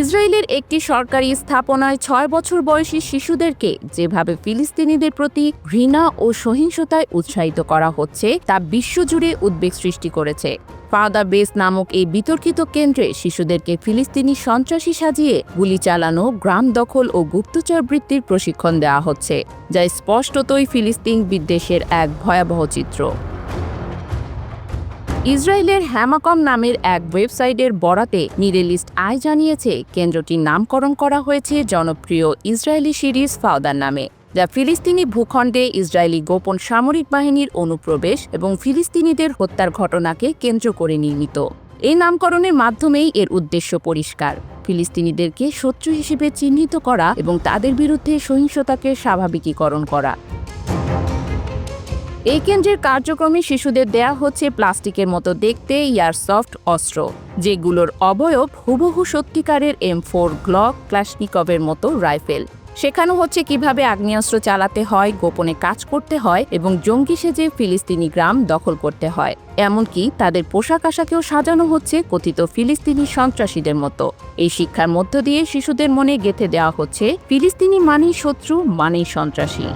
ইসরায়েলের একটি সরকারি স্থাপনায় ছয় বছর বয়সী শিশুদেরকে যেভাবে ফিলিস্তিনিদের প্রতি ঘৃণা ও সহিংসতায় উৎসাহিত করা হচ্ছে, তা বিশ্বজুড়ে উদ্বেগ সৃষ্টি করেছে। ফাওদা বেস নামক এই বিতর্কিত কেন্দ্রে শিশুদেরকে ফিলিস্তিনি সন্ত্রাসী সাজিয়ে গুলি চালানো, গ্রাম দখল ও গুপ্তচর বৃত্তির প্রশিক্ষণ দেওয়া হচ্ছে, যা স্পষ্টতই ফিলিস্তিন বিদ্বেষের এক ভয়াবহ চিত্র। ইসরায়েলের হ্যামাকম নামের এক ওয়েবসাইটের বরাতে মিডল ইস্ট আই জানিয়েছে, কেন্দ্রটির নামকরণ করা হয়েছে জনপ্রিয় ইসরায়েলি সিরিজ ফাউদার নামে, যা ফিলিস্তিনি ভূখণ্ডে ইসরায়েলি গোপন সামরিক বাহিনীর অনুপ্রবেশ এবং ফিলিস্তিনিদের হত্যার ঘটনাকে কেন্দ্র করে নির্মিত। এই নামকরণের মাধ্যমেই এর উদ্দেশ্য পরিষ্কার। ফিলিস্তিনিদেরকে শত্রু হিসেবে চিহ্নিত করা এবং তাদের বিরুদ্ধে সহিংসতাকে স্বাভাবিকীকরণ করা। এই কেন্দ্রের কার্যক্রমে শিশুদের দেয়া হচ্ছে প্লাস্টিকের মতো দেখতে ইয়ারসফট অস্ত্র, যেগুলোর অবয়ব হুবহু সত্যিকারের এম ফোর গ্লক ক্লাসনিকভের মতো রাইফেল। শেখানো হচ্ছে কীভাবে আগ্নেয়াস্ত্র চালাতে হয়, গোপনে কাজ করতে হয় এবং জঙ্গি সেজে ফিলিস্তিনি গ্রাম দখল করতে হয়। এমনকি তাদের পোশাক আশাকেও সাজানো হচ্ছে কথিত ফিলিস্তিনি সন্ত্রাসীদের মতো। এই শিক্ষার মধ্য দিয়ে শিশুদের মনে গেঁথে দেওয়া হচ্ছে ফিলিস্তিনি মানেই শত্রু, মানেই সন্ত্রাসী।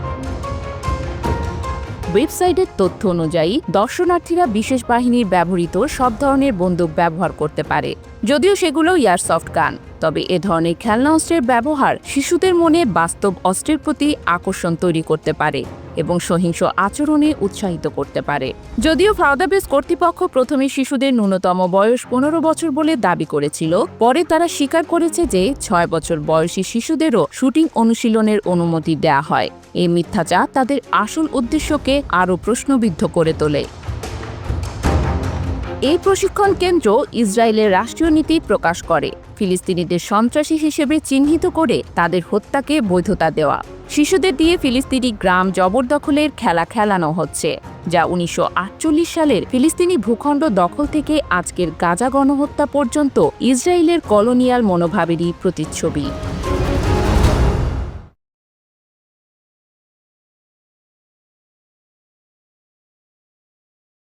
ওয়েবসাইটের তথ্য অনুযায়ী, দর্শনার্থীরা বিশেষ বাহিনীর ব্যবহৃত সব ধরনের বন্দুক ব্যবহার করতে পারে, যদিও সেগুলো এয়ারসফট গান। তবে এ ধরনের খেলনা অস্ত্রের ব্যবহার শিশুদের মনে বাস্তব অস্ত্রের প্রতি আকর্ষণ তৈরি করতে পারে এবং সহিংস আচরণে উৎসাহিত করতে পারে। যদিও ফাউদাবেস কর্তৃপক্ষ প্রথমে শিশুদের ন্যূনতম বয়স পনেরো বছর বলে দাবি করেছিল, পরে তারা স্বীকার করেছে যে ছয় বছর বয়সী শিশুদেরও শুটিং অনুশীলনের অনুমতি দেয়া হয়। এই মিথ্যাচার তাদের আসল উদ্দেশ্যকে আরও প্রশ্নবিদ্ধ করে তোলে। এই প্রশিক্ষণ কেন্দ্র ইসরায়েলের রাষ্ট্রীয় নীতি প্রকাশ করে। ফিলিস্তিনিদের সন্ত্রাসী হিসেবে চিহ্নিত করে তাদের হত্যাকে বৈধতা দেওয়া। শিশুদের দিয়ে ফিলিস্তিনি গ্রাম জবরদখলের খেলা খেলানো হচ্ছে, যা উনিশশো আটচল্লিশ সালের ফিলিস্তিনি ভূখণ্ড দখল থেকে আজকের গাজা গণহত্যা পর্যন্ত ইসরায়েলের কলোনিয়াল মনোভাবেরই প্রতিচ্ছবি।